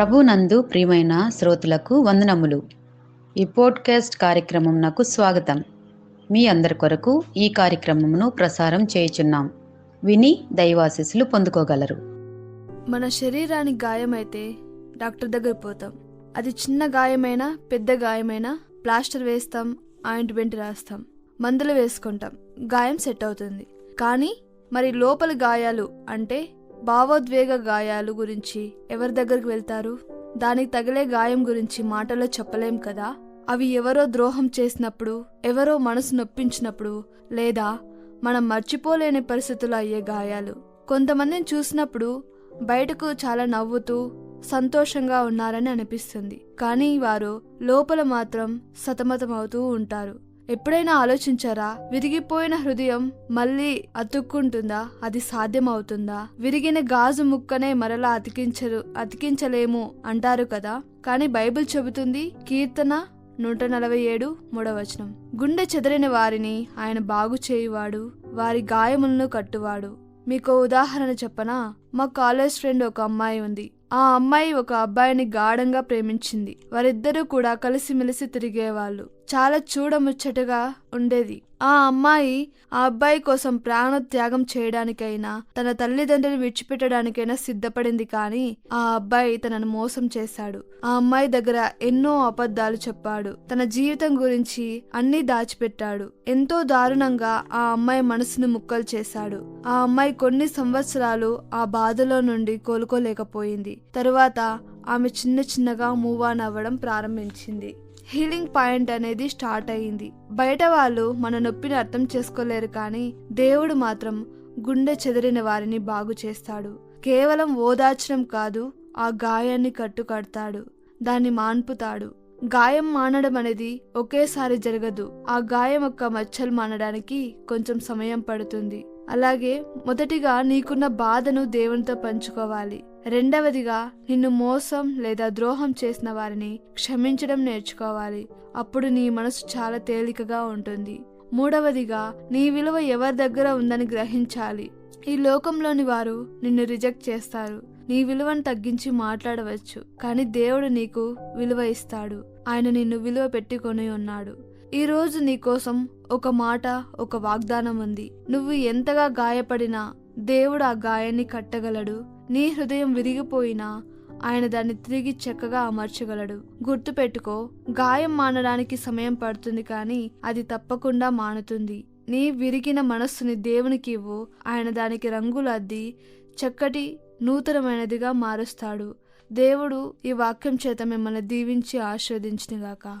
ప్రభునందు ప్రియమైన శ్రోతలకు వందనములు. ఈ పోడ్కాస్ట్ కార్యక్రమం నాకు స్వాగతం. మీ అందరి కొరకు ఈ కార్యక్రమమును ప్రసారం చేయుచున్నాం. విని దైవాశీస్సులు పొందుకోగలరు. మన శరీరానికి గాయమైతే డాక్టర్ దగ్గర పోతాం. అది చిన్న గాయమైనా పెద్ద గాయమైనా ప్లాస్టర్ వేస్తాం ఆయింట్మెంట్ రాస్తాం మందులు వేసుకుంటాం. గాయం సెట్ అవుతుంది. కానీ మరి లోపల గాయాలు అంటే భావోద్వేగ గాయాలు గురించి ఎవరి దగ్గరికి వెళ్తారు? దానికి తగిలే గాయం గురించి మాటలో చెప్పలేం కదా? అవి ఎవరో ద్రోహం చేసినప్పుడు ఎవరో మనసు నొప్పించినప్పుడు లేదా మనం మర్చిపోలేని పరిస్థితులు అయ్యే గాయాలు. కొంతమందిని చూసినప్పుడు బయటకు చాలా నవ్వుతూ సంతోషంగా ఉన్నారని అనిపిస్తుంది. కానీ వారు లోపల మాత్రం సతమతమవుతూ ఉంటారు. ఎప్పుడైనా ఆలోచించారా? విరిగిపోయిన హృదయం మళ్ళీ అతుక్కుంటుందా? అది సాధ్యమవుతుందా? విరిగిన గాజు ముక్కనే మరలా అతికించరు అతికించలేము అంటారు కదా? కానీ బైబిల్ చెబుతుంది కీర్తన నూట నలభై ఏడు మూడవచనం గుండె చెదరిన వారిని ఆయన బాగు చేయువాడు వారి గాయములను కట్టువాడు. మీకు ఉదాహరణ చెప్పనా? మా కాలేజ్ ఫ్రెండ్ ఒక అమ్మాయి ఉంది. ఆ అమ్మాయి ఒక అబ్బాయిని గాఢంగా ప్రేమించింది. వారిద్దరూ కూడా కలిసిమెలిసి తిరిగేవాళ్ళు. చాలా చూడముచ్చటగా ఉండేది. ఆ అమ్మాయి ఆ అబ్బాయి కోసం ప్రాణత్యాగం చేయడానికైనా తన తల్లిదండ్రులు విడిచిపెట్టడానికైనా సిద్ధపడింది కానీ ఆ అబ్బాయి తనను మోసం చేశాడు. ఆ అమ్మాయి దగ్గర ఎన్నో అబద్ధాలు చెప్పాడు. తన జీవితం గురించి అన్ని దాచిపెట్టాడు. ఎంతో దారుణంగా ఆ అమ్మాయి మనసును ముక్కలు చేశాడు. ఆ అమ్మాయి కొన్ని సంవత్సరాలు ఆ బాధలో నుండి కోలుకోలేకపోయింది. తరువాత ఆమె చిన్న చిన్నగా మూవ్ ఆన్ అవ్వడం ప్రారంభించింది. హీలింగ్ పాయింట్ అనేది స్టార్ట్ అయింది బయట వాళ్ళు మన నొప్పిని అర్థం చేసుకోలేరు కానీ దేవుడు మాత్రం గుండె చెదిరిన వారిని బాగు చేస్తాడు. కేవలం ఓదార్చడం కాదు ఆ గాయాన్ని కట్టు కడతాడు దాన్ని మాన్పుతాడు. గాయం మానడం అనేది ఒకేసారి జరగదు. ఆ గాయం యొక్క మచ్చలు మానడానికి కొంచెం సమయం పడుతుంది. అలాగే మొదటిగా నీకున్న బాధను దేవునితో పంచుకోవాలి. రెండవదిగా నిన్ను మోసం లేదా ద్రోహం చేసిన వారిని క్షమించడం నేర్చుకోవాలి. అప్పుడు నీ మనసు చాలా తేలికగా ఉంటుంది. మూడవదిగా నీ విలువ ఎవరి దగ్గర ఉందని గ్రహించాలి. ఈ లోకంలోని వారు నిన్ను రిజెక్ట్ చేస్తారు. నీ విలువను తగ్గించి మాట్లాడవచ్చు. కానీ దేవుడు నీకు విలువ ఇస్తాడు. ఆయన నిన్ను విలువ పెట్టుకొని ఉన్నాడు. ఈ రోజు నీకోసం ఒక మాట ఒక వాగ్దానం ఉంది. నువ్వు ఎంతగా గాయపడినా దేవుడు ఆ గాయాన్ని కట్టగలడు. నీ హృదయం విరిగిపోయినా ఆయన దాన్ని తిరిగి చక్కగా అమర్చగలడు. గుర్తుపెట్టుకో గాయం మానడానికి సమయం పడుతుంది కానీ అది తప్పకుండా మానుతుంది. నీ విరిగిన మనస్సుని దేవునికి ఇవ్వు. ఆయన దానికి రంగులు అద్ది చక్కటి నూతనమైనదిగా మారుస్తాడు. దేవుడు ఈ వాక్యం చేత మిమ్మల్ని దీవించి ఆశీర్వదించినగాక.